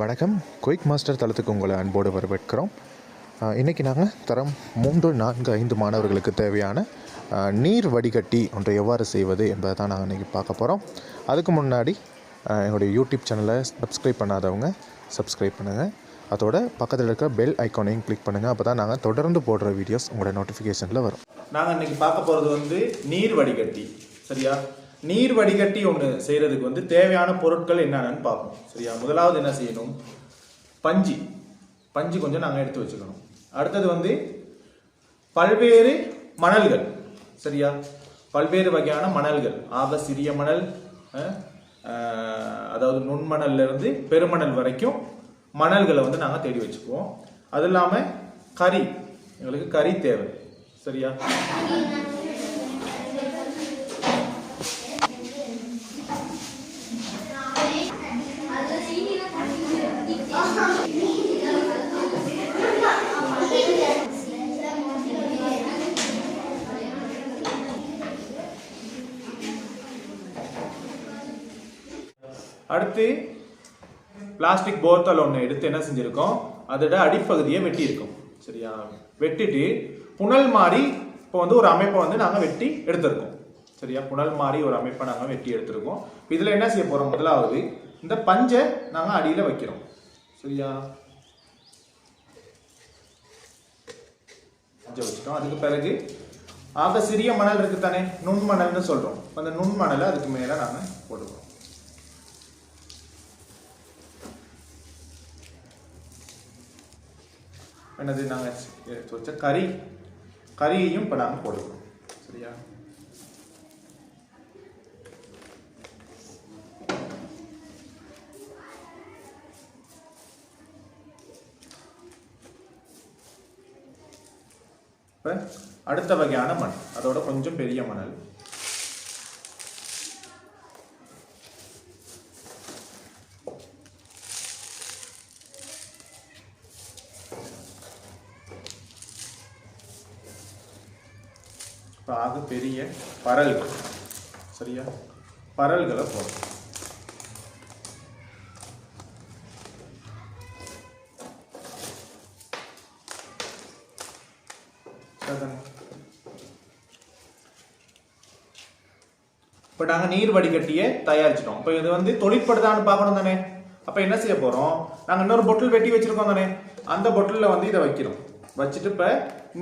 வணக்கம். Quick master தளத்துக்கு உங்களை அன்போடு வரவேற்கிறோம். இன்றைக்கி நாங்கள் தரம் மூன்று நான்கு ஐந்து மாணவர்களுக்கு தேவையான நீர் வடிகட்டி ஒன்றை எவ்வாறு செய்வது என்பதை தான் நாங்கள் இன்றைக்கி பார்க்க போகிறோம் அதுக்கு முன்னாடி எங்களுடைய யூடியூப் சேனலை சப்ஸ்கிரைப் பண்ணாதவங்க சப்ஸ்கிரைப் பண்ணுங்கள் அதோட பக்கத்தில் இருக்க பெல் ஐக்கானையும் கிளிக் பண்ணுங்கள் அப்போ தான் நாங்கள் தொடர்ந்து போடுற வீடியோஸ் உங்களோட நோட்டிஃபிகேஷனில் வரும். நாங்கள் இன்றைக்கி பார்க்க போகிறது வந்து நீர் வடிகட்டி. சரியா? நீர் வடிகட்டி ஒன்று செய்கிறதுக்கு வந்து தேவையான பொருட்கள் என்னென்னு பார்ப்போம். சரியா? முதலாவது என்ன செய்யணும்? பஞ்சு. பஞ்சு கொஞ்சம் நாங்கள் எடுத்து வச்சுக்கணும். அடுத்தது வந்து பல்வேறு மணல்கள். சரியா? பல்வேறு வகையான மணல்கள். ஆக சிறிய மணல் அதாவது நுண்மணல்ல இருந்து பெருமணல் வரைக்கும் மணல்களை வந்து நாங்கள் தேடி வச்சுக்குவோம். அது இல்லாமல் கறி. எங்களுக்கு கறி தேவை. சரியா? அடுத்து பிளாஸ்டிக் போத்தல் ஒன்று எடுத்து என்ன செஞ்சுருக்கோம்? அதோட அடிப்பகுதியை வெட்டியிருக்கோம். சரியா? வெட்டிட்டு புனல் மாதிரி இப்போ வந்து ஒரு அமைப்பை வந்து நாங்கள் வெட்டி எடுத்திருக்கோம். சரியா? புனல் மாதிரி ஒரு அமைப்பை நாங்கள் வெட்டி எடுத்திருக்கோம். இதில் என்ன செய்ய போகிறோம் முதலாவது இந்த பஞ்சை நாங்கள் அடியில் வைக்கிறோம். சரியா வச்சுட்டோம் அதுக்கு பிறகு ஆக சிறிய மணல் இருக்குது தானே நுண்மணல்னு சொல்கிறோம் அந்த நுண்மணலை அதுக்கு மேலே நாங்கள் போடுவோம் என்னது? நாங்கள் வச்ச கறி. கறியையும் இப்போ நாங்கள் போடுவோம் சரியா? இப்போ அடுத்த வகையான மண். அதோட கொஞ்சம் பெரிய மணல். இப்போ ஆக பெரிய பரல்கள். சரியா? பரல்களை போடும் சரிதானே? இப்போ நாங்கள் நீர் வடிகட்டியை தயாரிச்சிட்டோம். இப்போ இது வந்து தொழிற்படுதான்னு பார்க்கணும் தானே. அப்போ என்ன செய்ய போகிறோம் நாங்கள் இன்னொரு பொட்டில் வெட்டி வச்சுருக்கோம் தானே. அந்த பொட்டிலில் வந்து இதை வைக்கிறோம். வச்சுட்டு இப்போ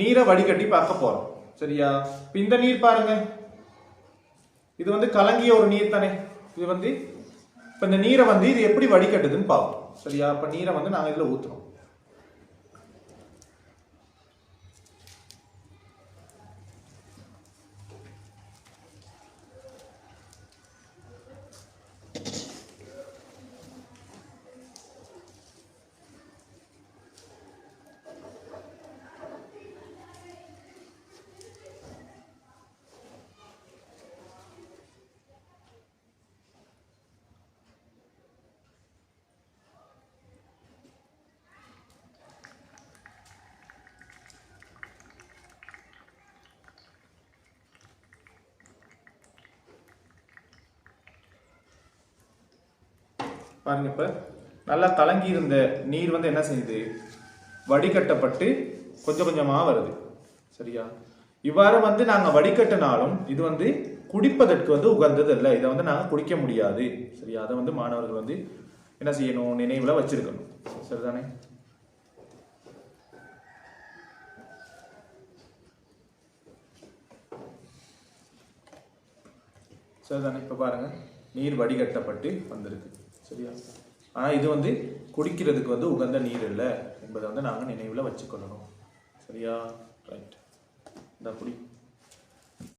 நீரை வடிகட்டி பார்க்க போகிறோம் சரியா? இப்போ இந்த நீர் பாருங்க. இது வந்து கலங்கிய ஒரு நீர் தானே. இது வந்து இப்போ இந்த நீரை வந்து இது எப்படி வடிகட்டுதுன்னு பார்ப்போம். சரியா? இப்போ நீரை வந்து நாங்கள் இதில் ஊற்றுறோம் பாருங்க இப்போ. நல்லா கலங்கி இருந்த நீர் வந்து என்ன செய்யுது? வடிகட்டப்பட்டு கொஞ்சம் கொஞ்சமாக வருது. சரியா? இவ்வாறு வந்து நாங்கள் வடிகட்டினாலும் இது வந்து குடிப்பதற்கு வந்து உகந்தது இல்லை இதை வந்து நாங்கள் குடிக்க முடியாது. சரியா? அதை வந்து மாணவர்கள் வந்து என்ன செய்யணும்? நினைவில் வச்சிருக்கணும். சரிதானே? சரிதானே? இப்போ பாருங்க. நீர் வடிகட்டப்பட்டு வந்திருக்கு. சரியா? ஆனால் இது வந்து குடிக்கிறதுக்கு வந்து உகந்த நீர் இல்லை என்பதை வந்து நாங்கள் நினைவில் வச்சுக்கொள்ளணும். சரியா? ரைட் இந்த குடி.